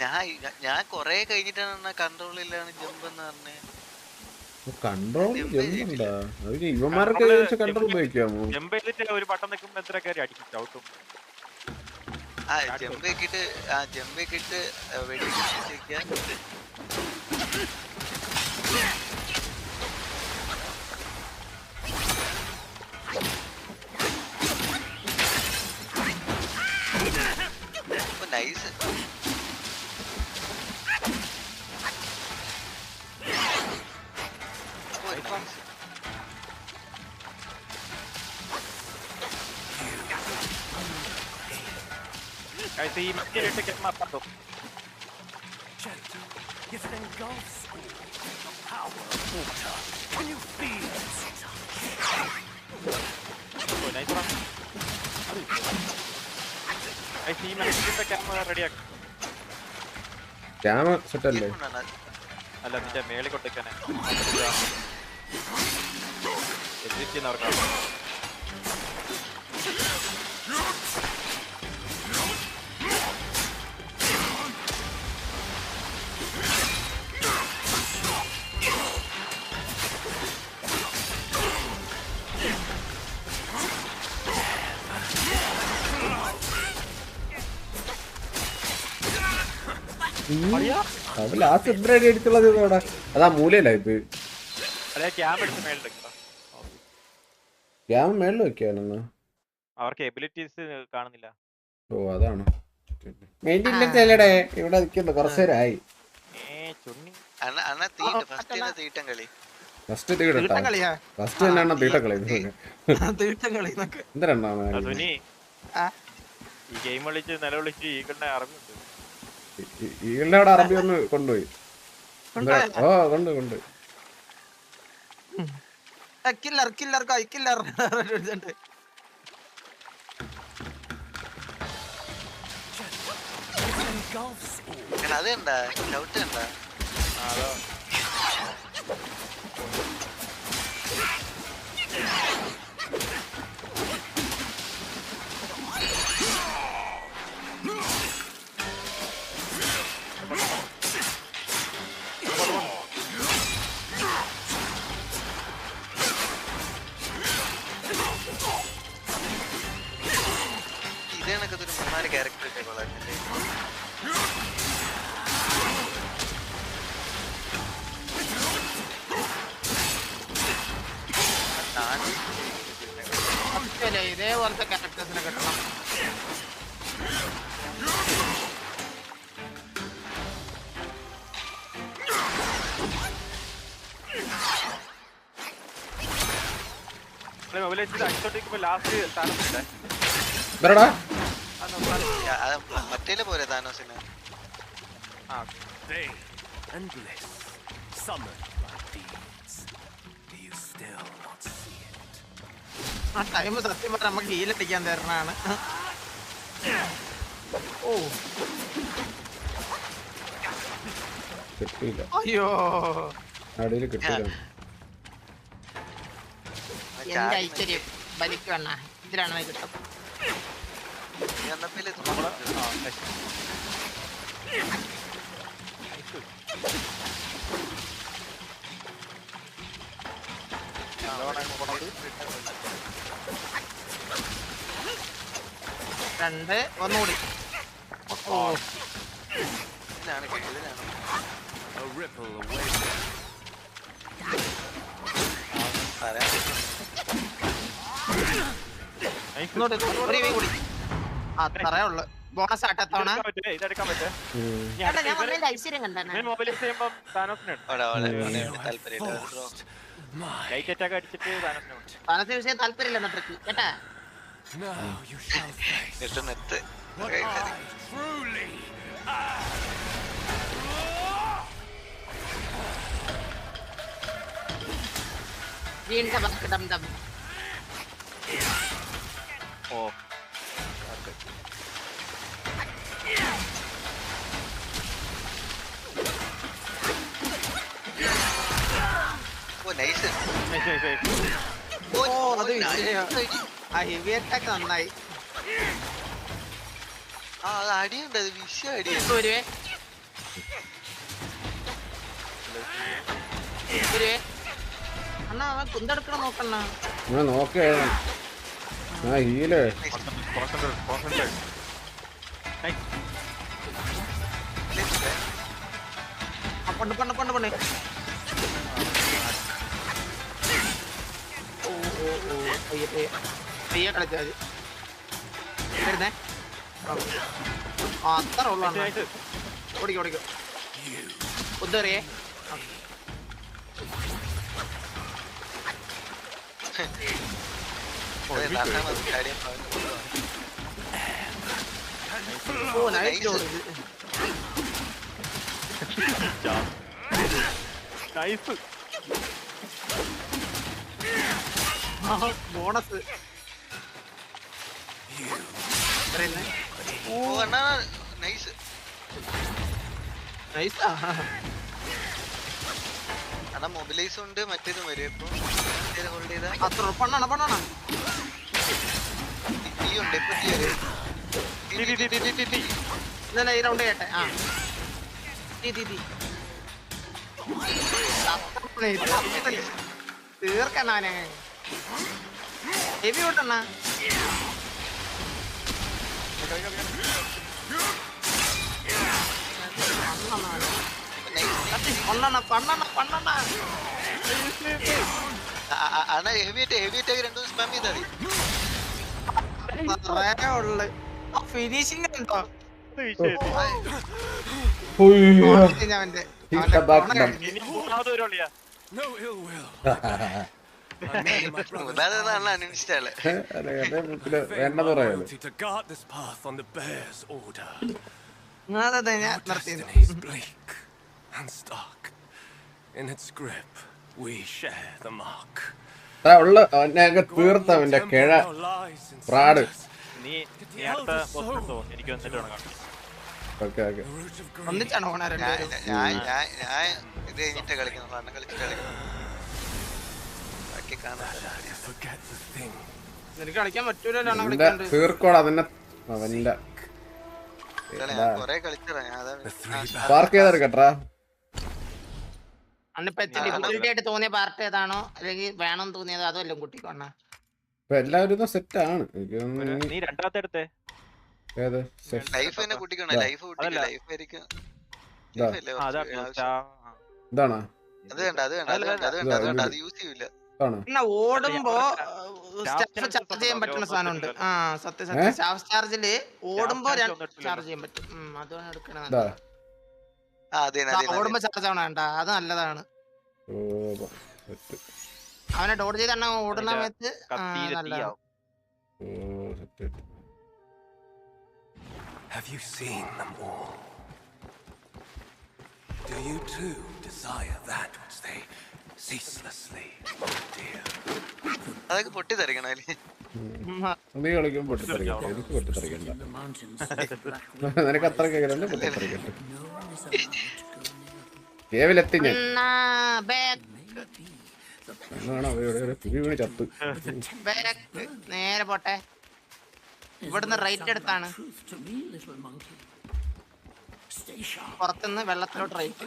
ഞാൻ ഞാൻ കൊറേ കഴിഞ്ഞിട്ടാണ് കൺട്രോൾ ഇല്ലാണ് ജമ്പ് എന്ന് പറഞ്ഞേ കൺട്രോൾ ജമ്പുണ്ടാ അതിന് കൺട്രോൾ ഉപയോഗിക്കാമോ? ജമ്പ് ചെയ്തിട്ട് ഒരു ബട്ടൺ നിൽക്കുമ്പോ എത്ര കയറി അടിക്കും? ചവിട്ടും ആ ജമ്പ് ഇട്ടിട്ട് ആ ജമ്പ് ഇട്ടിട്ട് വെടിക്കാൻ Guys, ഈ മറ്റേ കെട്ടുന്ന അപ്പുറത്തും If it engulfs you, the power of water, can you feel it? Oh, nice one. Guys, ഈ മറ്റേ ക്യാമറ റെഡിയാക്കും ക്യാമ സെറ്റ് അല്ലേ? അല്ല നിന്റെ മേളിൽ കൊണ്ടിരിക്കാനെ എക്സിറ്റ് ലാസ്റ്റ് എത്ര അടി അടിച്ചുള്ളത് അവിടെ അതാ മൂലയില്ല ഇപ്പൊ ക്യാം എടുത്ത് മേളിൽ എടുക്കണം ക്യാമ മേളിൽ വെക്കാണെന്ന്. അവർക്ക് എബിലിറ്റീസ് കാണുന്നില്ല. ഓ അതാണ്. മെയിന്റെ ഇവിടെ നിൽക്കുന്നു ഫസ്റ്റ് തീട്ടം കളി. ഫസ്റ്റ് തീട്ടം തീട്ടം കളി എന്തിനാണ്. ഈ ഗെയിം കളിച്ച് നിലവിളിച്ച് ഈകളുടെ അറിവുണ്ട് ഈകളുടെ അവിടെ അറബി ഒന്ന് കൊണ്ടുപോയി. ഓ കൊണ്ട് കൊണ്ട് കില്ലർ കില്ലർ കൈ കില്ലർ അത് അതോ. കണക്കത്തെ ഒരു മൂന്നാൽ ക്യാരക്ടർ ഒക്കെ കൊള്ളാറുണ്ട് ഇതേപോലത്തെ ക്യാരക്ടേഴ്സിനെ കിട്ടണം. ലാസ്റ്റ് ഇവരടാ? മറ്റേലെ പോലെ താനോസിന് ആ ടൈം സത്യം പറഞ്ഞ നമുക്ക് ഹീലടിക്കാൻ തരണാണ് ഓ കിട്ടിയില്ല അയ്യോ അടിയിൽ കിട്ടിയില്ല എന്റെ ഐശ്വര്യം ബലിക്കണ്ണ ഇതിലാണ് കിട്ടും രണ്ട് ഒന്നുകൂടി. Nice. ഒന്നുകൂടി ഒരു കൂടി. അത്രേ ഉള്ളു. ബോണസ് ആട്ടത്തോണ ഇതെടുക്കാൻ ഞാൻ മൊബൈലിൽ ഐശ്വര്യം കണ്ടാണ് ഇവൻ മൊബൈൽ ചെയ്യുമ്പോ താനോസിനെ എടുക്കും അവിടെ അവിടെ ഉം. അവിടെ You have താല്പര്യമില്ല. ലൈറ്റ് അറ്റാക്ക് അടിച്ചിട്ട് താനോസിനെ വിഷയം കേട്ടാ? നെറ്റ് വീണ്ടും ഡം ഡം ഓ. ആ ഹെവി അറ്റാക്ക് നന്നായി. ആ അത് അടിയുണ്ട് അത് വിഷയം അടി വരുവേ. വരുവേ. അണ്ണാ അവൻ കുന്തെടുക്കണ നോക്കണ്ണ. ഞാൻ നോക്കേ. ആ ഹീലേ പണ്ട് പണ്ട് പണ്ട് പണ്ട്. പയ്യെ കളിച്ചാൽ മതി. വരുന്നേ. ആ. അത്ര ഉള്ളു അണ്ണാ. ഓടിക്കോ ഓടിക്കോ. ഒന്നറിയേ. ഓ നൈസ്. Nice bonus. മൊബിലൈസ് ഉണ്ട് മറ്റേതും വരും. ഹോൾഡ് ചെയ്താ അത്ര പണ്ണാണ് പണ്ണാണ് തീ ഉണ്ട് ഇപ്പൊ തീ വരും. ഈ റൗണ്ട് കേട്ടെ? ആ. തീ തീ തീ തീർക്കണ്ണാനെ ഹെവി ഓട്ടണ്ണ അണ്ണാ ഹെവി ഹെവി ആയിട്ട് രണ്ടു സ്പാം ചെയ്താൽ മതി. ഉള്ളു ഫിനിഷിംഗ് ഉണ്ടോ? വരുള്ളിയാ No ill will. അതെ ഞാൻ ഉള്ള തീർത്തവന്റെ തീർത്ത കിഴ പ്രാട്. ഒന്നിച്ചാണ് ഓണ ഞാൻ ഞാൻ ഇത് കഴിഞ്ഞിട്ട് കളിക്കുന്നത് അണ്ണൻ കളിച്ചിട്ട് കളിക്കുന്നത് thing. നിനക്ക് കളിക്കാൻ തീർക്കോടാ അവന്റെ ആയിട്ട് തോന്നിയ പാർട്ട് ഏതാണോ അല്ലെങ്കിൽ വേണം തോന്നിയത് അതോ എല്ലാം കുട്ടിക്കോണ്ണ ഇപ്പൊ എല്ലാവരും സെറ്റ് ആണ്. എനിക്ക് നീ രണ്ടാമത്തെ എടുത്തേ. ഏത്? ലൈഫ് തന്നെ കൂട്ടിക്കോണേ ഇതാ. ലൈഫ് ലൈഫ് ആയിരിക്കും. ഇതാണോ അത് വേണ്ട അത് വേണ്ട അത് വേണ്ട അത് വേണ്ട അത് വേണ്ട അത് യൂസ് ചെയ്യൂല. ഓടുമ്പോ സ്റ്റെപ്പ് ചാർജ് ചെയ്യാൻ പറ്റുന്ന ഉണ്ടല്ലോ, സാധനം ഉണ്ട് ഓപ്പോസിറ്റ് ആ സത്യം സ്റ്റാഫ് ചാർജിൽ ഓടുമ്പോ. ചാർജ് ചെയ്യാൻ പറ്റും. അതാണ് എടുക്കണത് ഓടുമ്പോ ചാർജ് ആവണ വേണ്ട അത് നല്ലതാണ്. അവനെ ഡോഡ് ചെയ്ത് അണ്ണ ഓടുന്ന സമയത്ത് നല്ലതാണ് Have you seen them all? Do you too desire that which they? അതൊക്കെ പൊട്ടിത്തെറിക്കണം അല്ലേ? ഉം, ആ, നീ കളിക്കും പൊട്ടിത്തെറിക്കട്ടെ എനിക്ക് പൊട്ടിത്തെറിക്കണ്ട. നിനക്ക് അത്ര കേക്കണ്ട പൊട്ടിത്തെറിക്കട്ടെ കേവിലെത്തി ഞാൻ. ചത്ത്. നേരെ പോട്ടെ. ഇവിടുന്ന് റൈറ്റ് എടുത്താണ് പുറത്തുനിന്ന് വെള്ളത്തിലോട്ട് റൈറ്റ്